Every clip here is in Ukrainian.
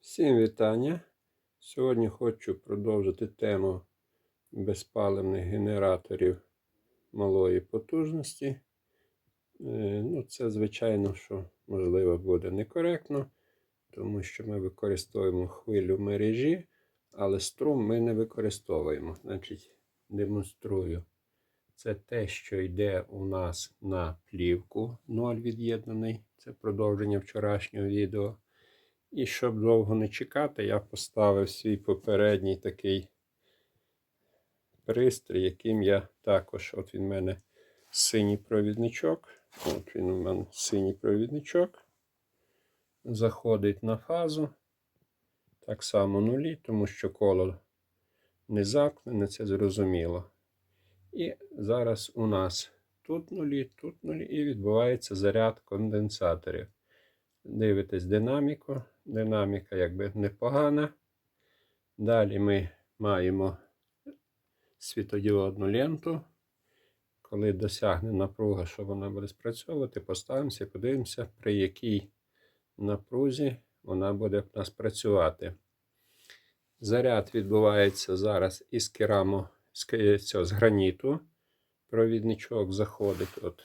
Всім вітання. Сьогодні хочу продовжити тему безпаливних генераторів малої потужності. Е, Ну, це, звичайно, що можливо буде некоректно, тому що ми використовуємо хвилю мережі, але струм ми не використовуємо. Значить, демонструю. Це те, що йде у нас на плівку 0 від'єднаний. Це продовження вчорашнього відео. І щоб довго не чекати, я поставив свій попередній такий пристрій, яким я також, от він в мене синій провідничок. От він у мене синій провідничок. Заходить на фазу. Так само нулі, тому що коло не замкнене, це зрозуміло. І зараз у нас тут нулі, тут нулі, і відбувається заряд конденсаторів. Дивитесь динаміку. Динаміка якби непогана. Далі ми маємо світодіодну ленту. Коли досягне напруга, що вона буде спрацьовувати, поставимося і подивимося, при якій напрузі вона буде в нас працювати. Заряд відбувається зараз із керамо, з, з граніту. Провідничок заходить, от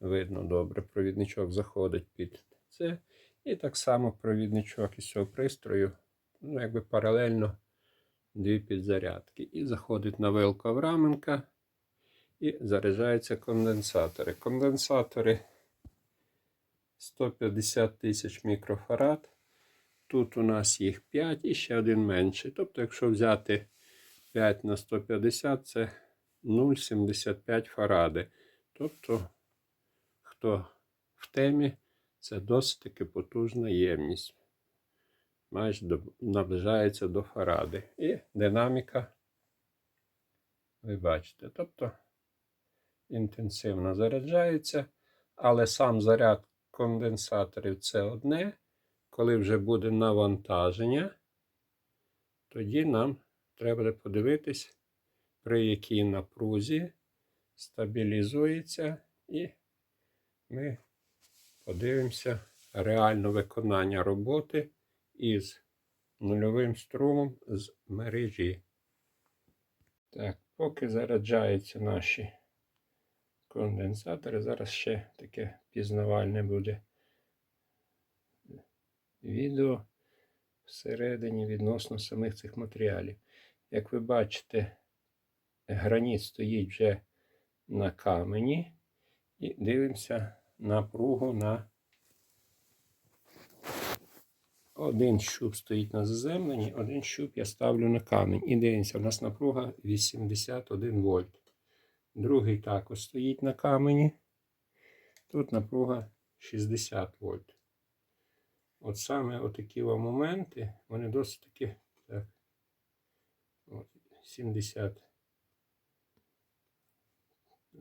видно добре, провідничок заходить під це. І так само провідничок із цього пристрою, ну, якби паралельно дві підзарядки. І заходить на вилку Авраменка і заряджаються конденсатори. Конденсатори 150 тисяч мікрофарад. Тут у нас їх 5 і ще один менший. Тобто, якщо взяти 5 на 150, це 0,75 фаради. Тобто, хто в темі, це досить таки потужна ємність. Майже до, наближається до фаради. І динаміка, ви бачите, тобто інтенсивно заряджається, але сам заряд конденсаторів це одне. Коли вже буде навантаження, тоді нам треба подивитись, при якій напрузі стабілізується, і ми подивимося реальне виконання роботи із нульовим струмом з мережі. Так, поки заряджаються наші конденсатори, зараз ще таке пізнавальне буде відео всередині відносно самих цих матеріалів. Як ви бачите, граніт стоїть вже на камені і дивимося напругу на один щуп стоїть на заземленні, один щуп я ставлю на камінь. І дивимося, у нас напруга 81 вольт. Другий також стоїть на камені. Тут напруга 60 вольт. От саме отакі о моменти, вони досить таки так, от, 70.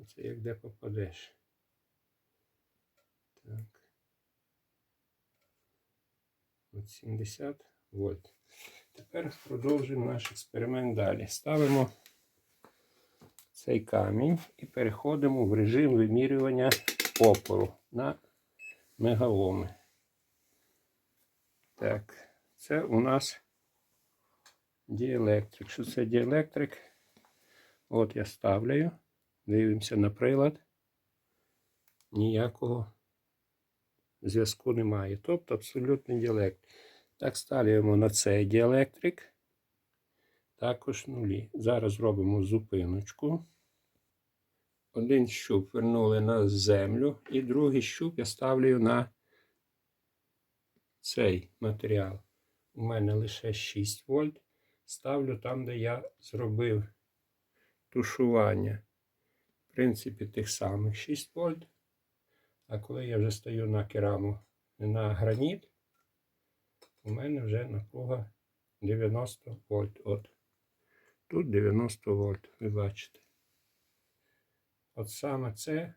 Це як де попадеш. Так. От 70 вольт. Тепер продовжуємо наш експеримент далі. Ставимо цей камінь і переходимо в режим вимірювання опору на мегаоми. Так, це у нас діелектрик. Що це діелектрик? От я ставлю. Дивимося на прилад. Ніякого зв'язку немає. Тобто абсолютний діелектрик. Так, ставимо на цей діелектрик. Також нулі. Зараз робимо зупиночку. Один щуп вернули на землю, і другий щуп я ставлю на цей матеріал. У мене лише 6 вольт. Ставлю там, де я зробив тушування. В принципі, тих самих 6 вольт. А коли я вже стою на кераму на граніт, у мене вже напруга 90 вольт. От. Тут 90 вольт, ви бачите. От саме це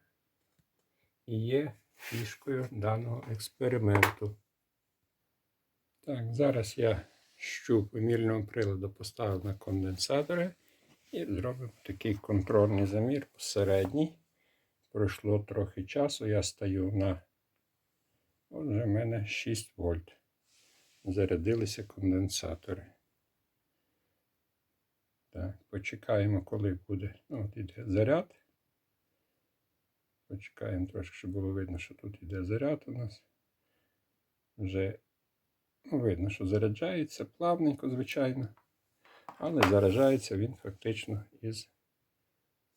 і є фішкою даного експерименту. Так, зараз я щуп вимірювального приладу поставив на конденсатори і зробив такий контрольний замір посередній. Пройшло трохи часу, я стою на. Отже, в мене 6 вольт. зарядилися конденсатори. Так, почекаємо, коли буде. Ну, от іде заряд. Почекаємо трошки, щоб було видно, що тут іде заряд у нас. Вже ну, видно, що заряджається плавненько, звичайно. Але заряджається він фактично із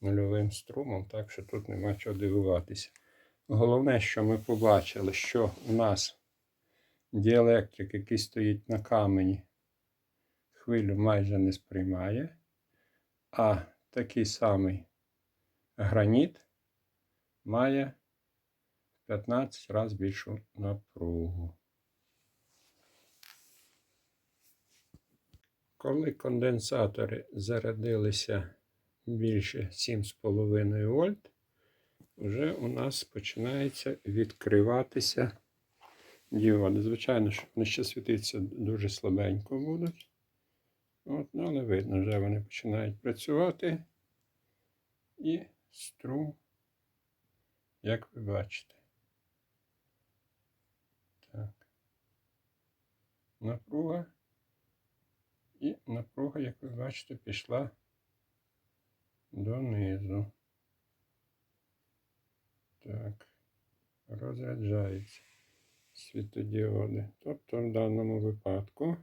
нульовим струмом, так що тут нема чого дивуватися. Головне, що ми побачили, що у нас діелектрик, який стоїть на камені, хвилю майже не сприймає, а такий самий граніт має 15 разів більшу напругу. Коли конденсатори зарядилися більше 7,5 вольт, вже у нас починається відкриватися діоди. Звичайно, що вони ще світитися дуже слабенько будуть. От, ну, але видно, вже вони починають працювати. І струм, як ви бачите. Так. Напруга. І напруга, як ви бачите, пішла донизу. Так, розряджаються світодіоди. Тобто в даному випадку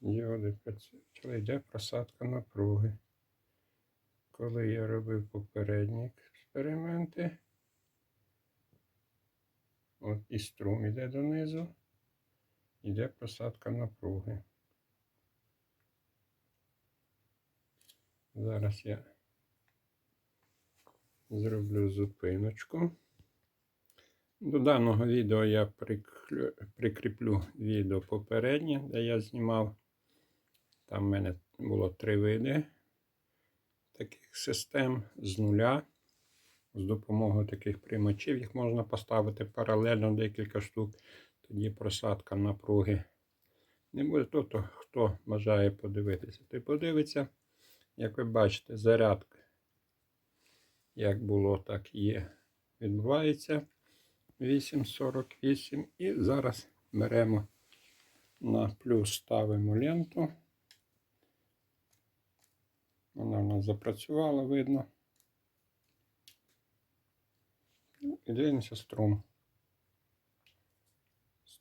діоди працюють, йде просадка напруги. Коли я робив попередні експерименти, от і струм іде донизу, іде просадка напруги. Зараз я зроблю зупиночку. До даного відео я прикріплю відео попереднє, де я знімав. Там в мене було три види таких систем з нуля. З допомогою таких приймачів їх можна поставити паралельно декілька штук. Тоді просадка напруги не буде. Тобто, хто бажає подивитися, той подивиться. Як ви бачите, зарядка, як було, так і є. Відбувається 8,48. І зараз беремо на плюс ставимо ленту. Вона в нас запрацювала, видно. Ну, І дивимося струм.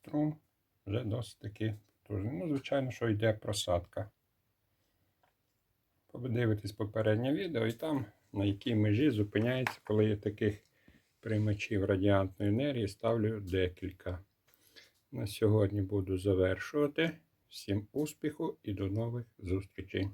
Струм вже досить таки потужний. Ну, звичайно, що йде просадка. Подивитись попереднє відео і там на якій межі зупиняється, коли є таких приймачів радіантної енергії, ставлю декілька. На сьогодні буду завершувати. Всім успіху і до нових зустрічей!